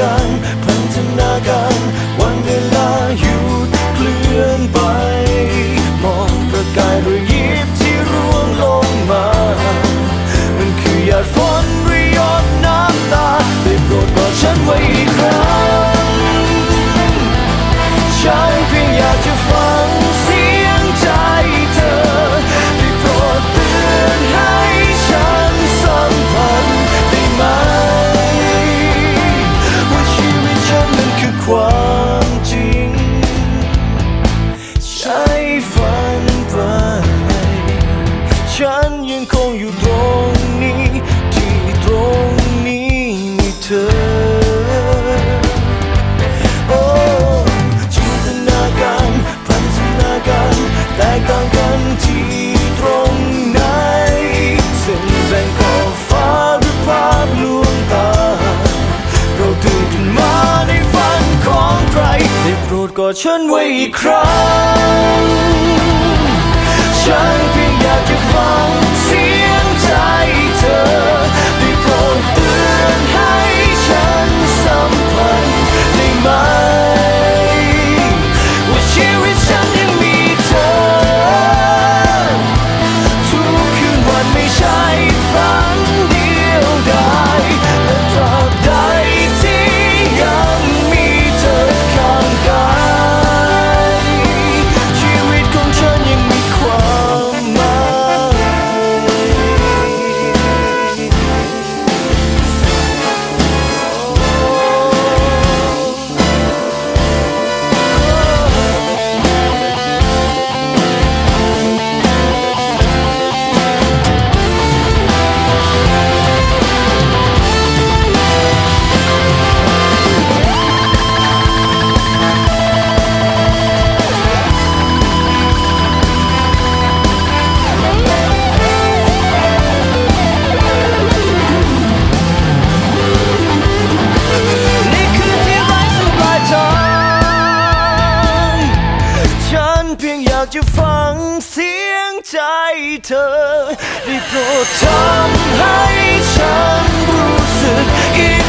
건 ดกอดฉันไว้อีกครั้ง พียงอยากจะฟังเสียงใจเธอ ได้โปรดทำให้ฉันรู้สึกอิ